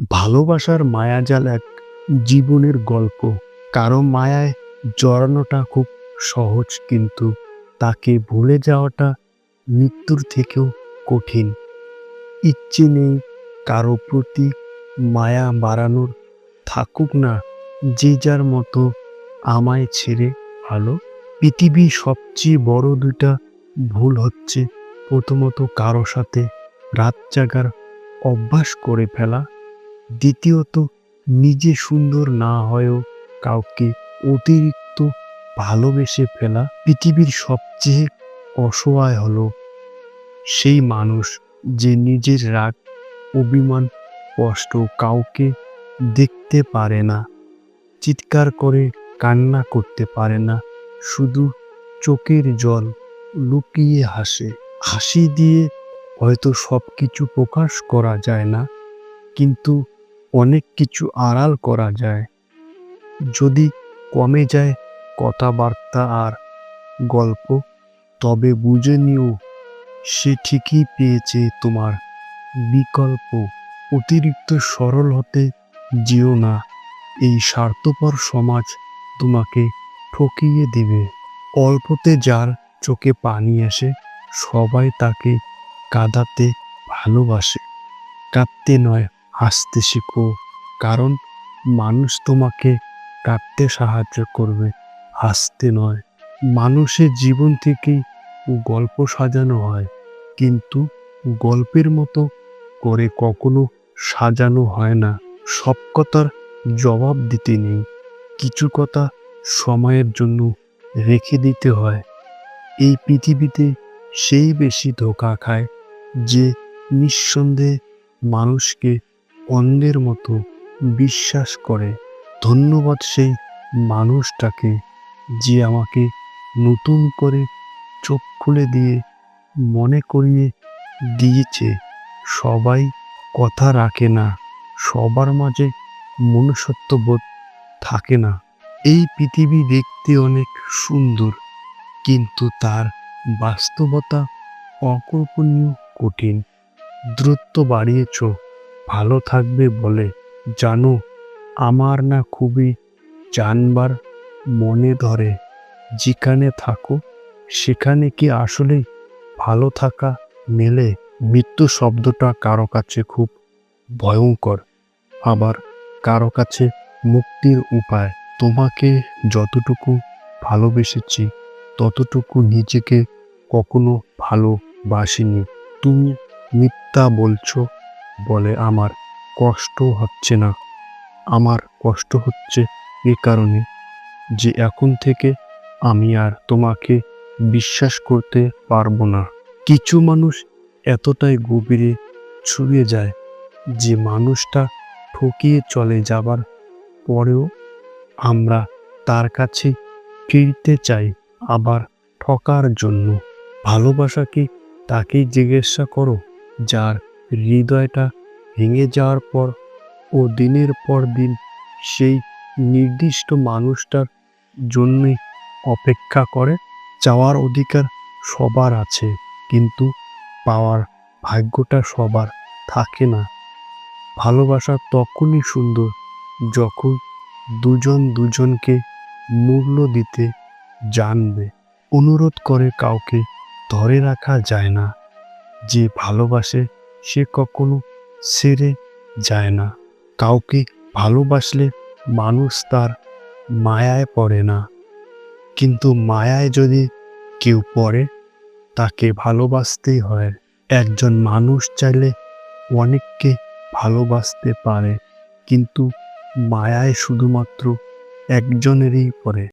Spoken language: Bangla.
ভালোবাসার মায়াজাল এক জীবনের গল্প। কারও মায়ায় জড়ানোটা খুব সহজ, কিন্তু তাকে ভুলে যাওয়াটা মৃত্যুর থেকেও কঠিন। ইচ্ছে নেই কারও প্রতি মায়া বাড়ানোর থাকুক না, যে যার মতো আমায় ছেড়ে ভালো পৃথিবীর সবচেয়ে বড় দুইটা ভুল হচ্ছে, প্রথমত কারও সাথে রাত জাগার অভ্যাস করে ফেলা দ্বিতীয়ত, নিজে সুন্দর না হয়েও কাউকে অতিরিক্ত ভালোবেসে ফেলা পৃথিবীর সবচেয়ে অসহায় হলো সেই মানুষ যে নিজের রাগ, অভিমান, কষ্ট কাউকে দেখতে পারে না, চিৎকার করে কান্না করতে পারে না, শুধু চোখের জল লুকিয়ে হাসে। হাসি দিয়ে হয়তো সব কিছু প্রকাশ করা যায় না, কিন্তু অনেক কিছু আড়াল করা যায়। যদি কমে যায় কথাবার্তা আর গল্প, তবে বুঝে নিও, সে ঠিকই পেয়েছে তোমার বিকল্প। অতিরিক্ত সরল হতে যেও না, এই স্বার্থপর সমাজ তোমাকে ঠকিয়ে দিবে। অল্পতে যার চোখে পানি আসে, সবাই তাকে কাঁদাতে ভালোবাসে। কাঁদতে নয় হাসতে শিখো, কারণ মানুষ তোমাকে কাঁদতে সাহায্য করবে। হাসতে নয়, মানুষের জীবন থেকেই গল্প সাজানো হয়, কিন্তু গল্পের মতো করে কখনো সাজানো হয় না। সব কথার জবাব দিতে নেই, কিছু কথা সময়ের জন্য রেখে দিতে হয়। এই পৃথিবীতে সেই বেশি ধোকা খায় যে নিঃসন্দেহে মানুষকে অন্যের মতো বিশ্বাস করে। ধন্যবাদ সেই মানুষটাকে যে আমাকে নতুন করে চোখ খুলে দিয়ে মনে করিয়ে দিয়েছে। সবাই কথা রাখে না, সবার মাঝে মনুষ্যত্ববোধ থাকে না। এই পৃথিবী দেখতে অনেক সুন্দর, কিন্তু তার বাস্তবতা অকল্পনীয়, কঠিন। দ্রুত বাড়িয়েছ ভালো থাকবে বলে জানো আমার না খুবই জানবার মনে ধরে। যেখানে থাকো, সেখানে কি আসলে ভালো থাকা মেলে? মৃত্যু শব্দটা কারও কাছে খুব ভয়ঙ্কর। আবার কারও কাছে মুক্তির উপায়। তোমাকে যতটুকু ভালোবেসেছি, ততটুকু নিজেকে কখনো ভালোবাসিনি। তুমি মিথ্যা বলছো বলে, আমার কষ্ট হচ্ছে না। আমার কষ্ট হচ্ছে এ কারণে যে এখন থেকে আমি আর তোমাকে বিশ্বাস করতে পারব না। কিছু মানুষ এতটাই গভীরে ছুঁয়ে যায় যে মানুষটা ঠকিয়ে চলে যাবার পরেও আমরা তার কাছে ফিরতে চাই আবার ঠকার জন্য। ভালোবাসাকে তাকেই জিজ্ঞাসা করো, যার হৃদয়টা ভেঙে যাওয়ার পর ও দিনের পর দিন সেই নির্দিষ্ট মানুষটার জন্যই অপেক্ষা করে চাওয়ার অধিকার সবার আছে, কিন্তু পাওয়ার ভাগ্যটা সবার থাকে না। ভালোবাসা তখনই সুন্দর যখন দুজন দুজনকে মূল্য দিতে জানবে। অনুরোধ করে কাউকে ধরে রাখা যায় না। যে ভালোবাসে সে কখনো ছেড়ে যায় না। কাউকে ভালোবাসলে মানুষ তার মায়ায় পড়ে না। কিন্তু মায়ায় যদি কেউ পড়ে, তাকে ভালোবাসতেই হয়। একজন মানুষ চাইলে অনেককে ভালোবাসতে পারে, কিন্তু মায়ায় শুধুমাত্র একজনেরই পড়ে।